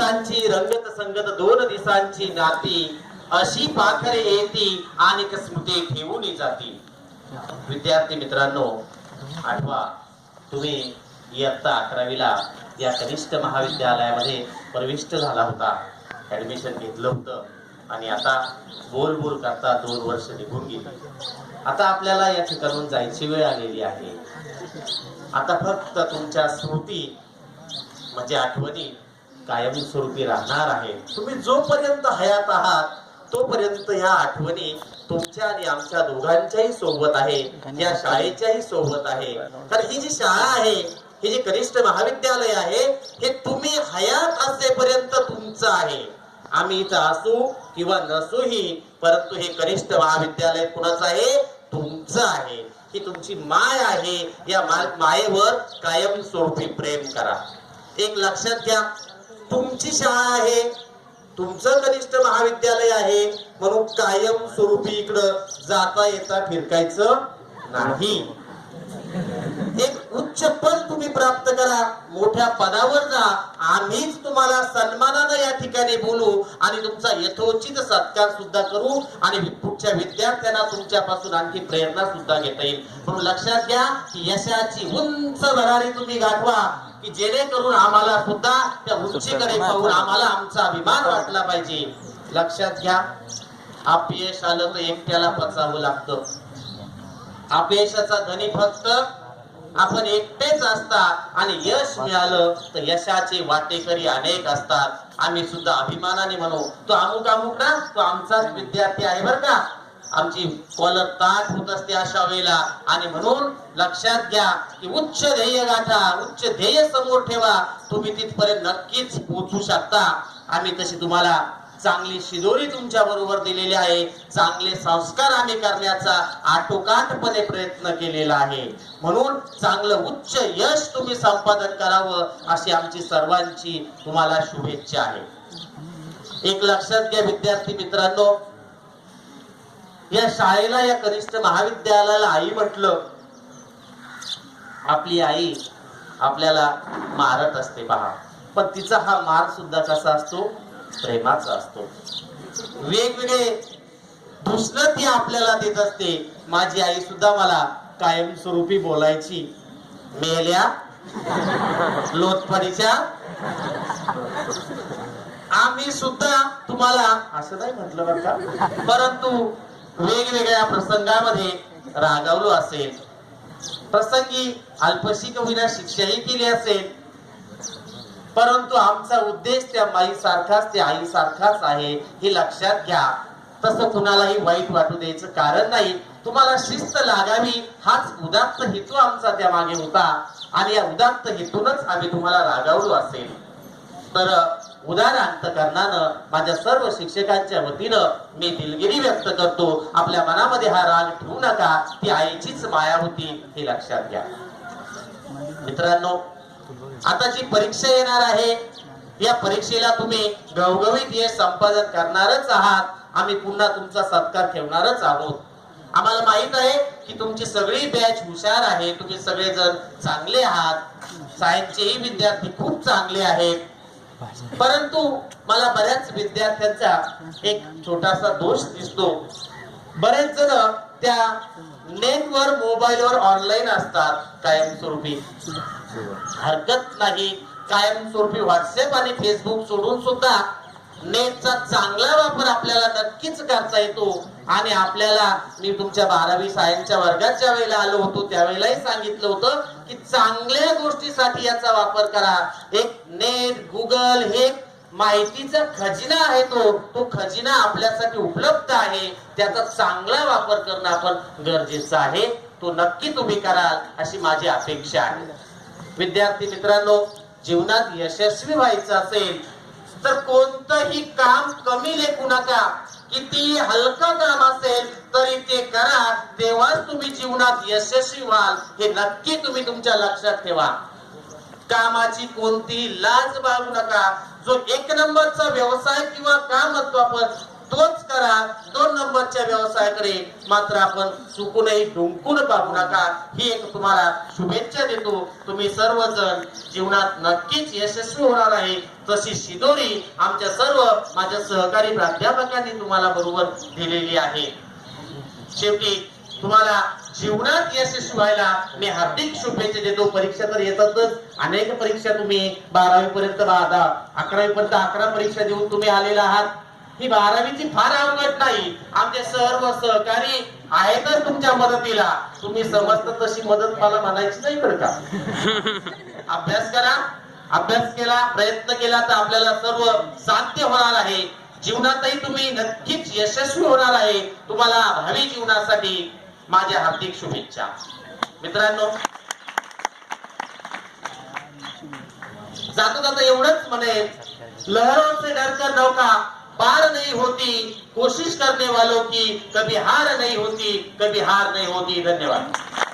दिवसांची रंगत संगत दोन दिवसांची नाती अशी पाखरे येती आणि स्मृती ठेवून जाती. विद्यार्थी मित्रांनो आठवा तुम्ही इयत्ता अकरावीला या कनिष्ठ महाविद्यालयामध्ये प्रविष्ट झाला होता. ऍडमिशन घेतलं होतं. आणि आता बोल बोल करता दोन वर्ष निघून गेली. आता आपल्याला या ठिकाणून जायची वेळ आलेली आहे. आता फक्त तुमच्या स्मृती म्हणजे आठवणी कायमस्वरूपी राहणार आहे. तुम्ही जोपर्यंत हयात आहात तोपर्यंत या आठवणी तुमच्या आणि आमच्या दोघांच्याही सोबत आहे. या शाळेच्याही सोबत आहे. कारण ही जी शाळा आहे हे जे कनिष्ठ महाविद्यालय आहे हे तुम्ही हयात असेपर्यंत तुमचं आहे. आम्ही इथं असू किंवा नसूही परंतु हे कनिष्ठ महाविद्यालय कुणाचं आहे? तुमचं आहे. ही तुमची माय आहे. या मा- मायेवर कायम स्वरूपी प्रेम करा. एक लक्षात घ्या तुमची शाळा आहे. तुमचं कनिष्ठ महाविद्यालय आहे. म्हणून कायम स्वरूपी इकडं जाता येता फिरकायचं नाही. एक उच्च पद तुम्ही प्राप्त करा. मोठ्या पदावर जा. आम्हीच तुम्हाला सन्मानानं या ठिकाणी बोलू आणि तुमचा यथोचित सत्कार सुद्धा करू आणि पुढच्या विद्यार्थ्यांना तुमच्यापासून आणखी प्रेरणा सुद्धा घेता येईल. म्हणून लक्षात घ्या की यशाची उंच भरारी तुम्ही गाठवा. की जेणेकरून आम्हाला सुद्धा त्या उंचीकडे पाहून आम्हाला आमचा अभिमान वाटला पाहिजे. लक्षात घ्या अपयश आलं तर एकट्याला पचावं लागतं. अपयशाचा धनी फक्त आपण एकटेच असता आणि यश मिळालं तर यशाचे वाटेकरी अनेक असतात. आम्ही सुद्धा अभिमानाने म्हणू तो अमुक अमुक ना? तो आमचाच विद्यार्थी आहे बर का? आमची कॉलर ताट होत असते अशा वेळेला. आणि म्हणून लक्षात घ्या की उच्च ध्येय गाठा उच्च ध्येय समोर ठेवा. तुम्ही तिथपर्यंत नक्कीच पोहोचू शकता. आम्ही तशी तुम्हाला चांगली शिदोरी तुमच्या बरोबर दिलेली आहे. चांगले संस्कार आम्ही करण्याचा आटोकाटपणे प्रयत्न केलेला आहे. म्हणून चांगलं उच्च यश तुम्ही संपादन करावं अशी आमची सर्वांची तुम्हाला शुभेच्छा आहे. एक लक्षात घ्या विद्यार्थी मित्रांनो या शाळेला या कनिष्ठ महाविद्यालयाला आई म्हटलं आपली आई आपल्याला मारत असते पहा. पण तिचा हा मार सुद्धा कसा असतो? प्रेमाचा असतो. वेगवेगळे दुसरं ती आपल्याला देत असते. माझी आई सुद्धा मला कायमस्वरूपी बोलायची. मेल्या लोटफडीच्या आम्ही सुद्धा तुम्हाला असं नाही म्हटलं बरं का? परंतु वेगवेगळ्या प्रसंगामध्ये रागावलो असेल. प्रसंगी अल्पशी कविना शिक्षाही केली असेल. परंतु आमचा उद्देश त्या माई सारखाच त्या आई सारखाच आहे हे लक्षात घ्या. तसं कुणालाही वाईट वाटू द्यायचं कारण नाही. तुम्हाला शिस्त लागावी हाच उदात्त हेतू आमचा त्या मागे होता. आणि या उदात्त हेतूनच आम्ही तुम्हाला रागावलो असेल. तर उदार अंतकरणानं माझ्या सर्व शिक्षकांच्या वतीनं मी दिलगिरी व्यक्त करतो. आपल्या मनामध्ये हा राग ठेवू नका. ती आईचीच माया होती हे लक्षात घ्या. मित्रांनो आता जी परीक्षा येणार आहे या परीक्षेला तुम्ही गवगवीत यश संपादन करणारच आहात. आम्ही पुन्हा तुमचा सत्कार ठेवणारच आहोत. आम्हाला माहीत आहे की तुमची सगळी बॅच हुशार आहे. तुम्ही सगळेजण चांगले आहात. सायन्सचेही विद्यार्थी खूप चांगले आहेत. परंतु मला बऱ्याच विद्यार्थ्यांचा एक छोटासा दोष दिसतो. बरेच जण त्या नेटवर मोबाईलवर ऑनलाईन असतात कायमस्वरूपी. हरकत नाही. कायमस्वरूपी व्हॉट्सअप आणि फेसबुक सोडून सुद्धा नेटचा चांगला वापर आपल्याला नक्कीच करता येतो. आणि आपल्याला मी तुमच्या बारावी सायन्सच्या वर्गात ज्या वेळेला आलो होतो त्यावेळेलाही सांगितलं होतं की चांगल्या गोष्टीसाठी याचा वापर करा. एक नेट गुगल हे माहितीचा खजिना आहे तो. तो खजिना आपल्यासाठी उपलब्ध आहे. त्याचा चांगला वापर करणं आपण गरजेचं आहे. तो नक्की तुम्ही कराल अशी माझी अपेक्षा आहे. विद्यार्थी मित्रांनो जीवनात यशस्वी व्हायचं असेल तर कोणतंही काम कमी लेखू नका किती हलकं काम असेल तरी ते करा. तेव्हाच तुम्ही जीवनात यशस्वी व्हाल. हे नक्की तुम्ही तुमच्या लक्षात ठेवा. कामाची कोणती लाज बाळगू नका. जो एक नंबरचा व्यवसाय किंवा काम असतो आपण तोच करा. दोन व्यवसायाकडे मात्र आपण चुकूनही डुंकून पाहू नका. ही एक तुम्हाला शुभेच्छा देतो. तुम्ही सर्वजण जीवनात नक्कीच यशस्वी होणार आहे. तशी शिदोरी आमच्या सर्व माझ्या सहकारी प्राध्यापकांनी तुम्हाला बरोबर दिलेली आहे. शेवटी तुम्हाला जीवनात यशस्वी व्हायला मी हार्दिक शुभेच्छा देतो. परीक्षा तर येतातच. अनेक परीक्षा तुम्ही बारावी पर्यंत बाधा अकरावी पर्यंत अकरा परीक्षा देऊन तुम्ही आलेला आहात. ही बारावीची फार अवघड नाही. आमचे सर्व सहकारी आहेतच तुमच्या मदतीला. तुम्ही समजता तशी मदत मला म्हणायची नाही बरं का? अभ्यास करा. अभ्यास केला प्रयत्न केला तर आपल्याला सर्व साध्य होणार आहे. जीवनातही तुम्ही नक्कीच यशस्वी होणार आहे. तुम्हाला भावी जीवनासाठी माझ्या हार्दिक शुभेच्छा. मित्रांनो जाता जाता एवढंच म्हणेल लहरों से नौका? पार नहीं होती कोशिश करने वालों की कभी हार नहीं होती कभी हार नहीं होती। धन्यवाद।